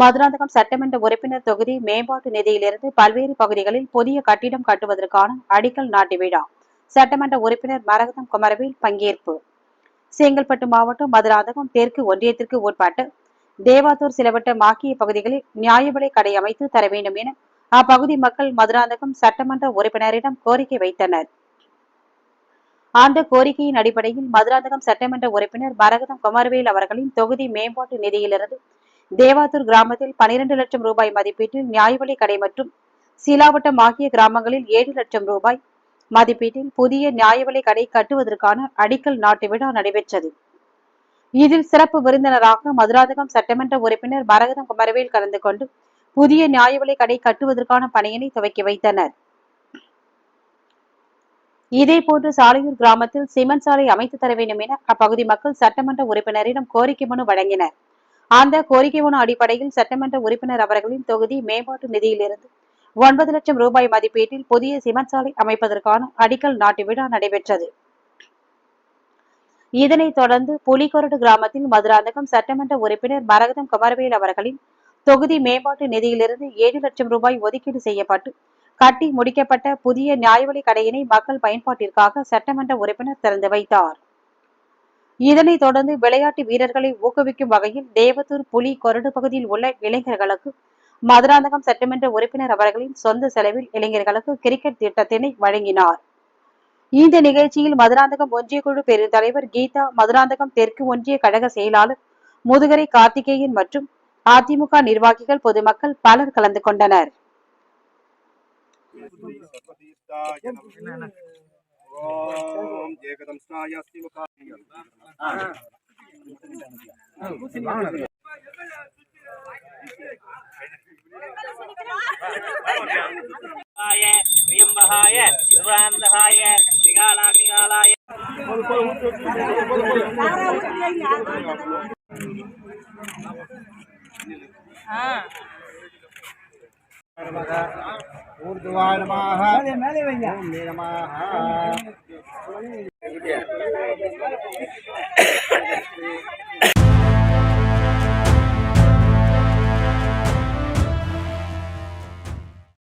மதுராந்தகம் சட்டமன்ற உறுப்பினர் தொகுதி மேம்பாட்டு நிதியிலிருந்து பல்வேறு பகுதிகளில் புதிய கட்டிடம் கட்டுவதற்கான அடிக்கல் நாட்டு விழா. சட்டமன்ற உறுப்பினர் மரகதம் குமரவேல் பங்கேற்பு. செங்கல்பட்டு மாவட்டம் மதுராந்தகம் தெற்கு ஒன்றியத்திற்கு உட்பட்டு தேவாத்தூர் சிலவட்டம் ஆகிய பகுதிகளில் நியாய விலை கடை அமைத்து தர வேண்டும் என அப்பகுதி மக்கள் மதுராந்தகம் சட்டமன்ற உறுப்பினரிடம் கோரிக்கை வைத்தனர். அந்த கோரிக்கையின் அடிப்படையில் மதுராந்தகம் சட்டமன்ற உறுப்பினர் மரகதம் குமரவேல் அவர்களின் தொகுதி மேம்பாட்டு நிதியிலிருந்து தேவாதூர் கிராமத்தில் பனிரெண்டு லட்சம் ரூபாய் மதிப்பீட்டில் நியாய கடை மற்றும் சீலாவட்டம் ஆகிய கிராமங்களில் ஏழு லட்சம் ரூபாய் மதிப்பீட்டில் புதிய நியாயவிலை கடை கட்டுவதற்கான அடிக்கல் நாட்டு விழா நடைபெற்றது. இதில் சிறப்பு விருந்தினராக மதுராதகம் சட்டமன்ற உறுப்பினர் மரகதம் குமரவேல் கலந்து கொண்டு புதிய நியாயவிலை கடை கட்டுவதற்கான பணியினை துவக்கி வைத்தனர். இதேபோன்று சாலையூர் கிராமத்தில் சிமெண்ட் சாலை அமைத்து தர வேண்டும் என அப்பகுதி மக்கள் சட்டமன்ற உறுப்பினரிடம் கோரிக்கை மனு வழங்கினர். அந்த கோரிக்கை மனு அடிப்படையில் சட்டமன்ற உறுப்பினர் அவர்களின் தொகுதி மேம்பாட்டு நிதியிலிருந்து ஒன்பது லட்சம் ரூபாய் மதிப்பீட்டில் புதிய சிமெண்ட் சாலை அமைப்பதற்கான அடிக்கல் நாட்டு விழா நடைபெற்றது. இதனைத் தொடர்ந்து புலிகொரடு கிராமத்தில் மதுராந்தகம் சட்டமன்ற உறுப்பினர் மரகதம் குமரவேல் அவர்களின் தொகுதி மேம்பாட்டு நிதியிலிருந்து ஏழு லட்சம் ரூபாய் ஒதுக்கீடு செய்யப்பட்டு கட்டி முடிக்கப்பட்ட புதிய நியாயவிலை கடையினை மக்கள் பயன்பாட்டிற்காக சட்டமன்ற உறுப்பினர் திறந்து வைத்தார். இதனைத் தொடர்ந்து விளையாட்டு வீரர்களை ஊக்குவிக்கும் வகையில் தேவத்தூர் புலி கொரடு பகுதியில் உள்ள இளைஞர்களுக்கு மதுராந்தகம் சட்டமன்ற உறுப்பினர் அவர்களின் சொந்த செலவில் இளைஞர்களுக்கு கிரிக்கெட் திட்டத்தினை வழங்கினார். இந்த நிகழ்ச்சியில் மதுராந்தகம் ஒன்றிய குழு பெருந்தலைவர் கீதா மதுராந்தகம் தெற்கு ஒன்றிய கழக செயலாளர் முதுகரை கார்த்திகேயன் மற்றும் அதிமுக நிர்வாகிகள் பொதுமக்கள் பலர் கலந்து கொண்டனர். ஓம் பிரியம்பகாய திருவாந்தகாய விகாலாமிகாலாய ஊர்துவாய நமாக ஓம் நமः Yeah.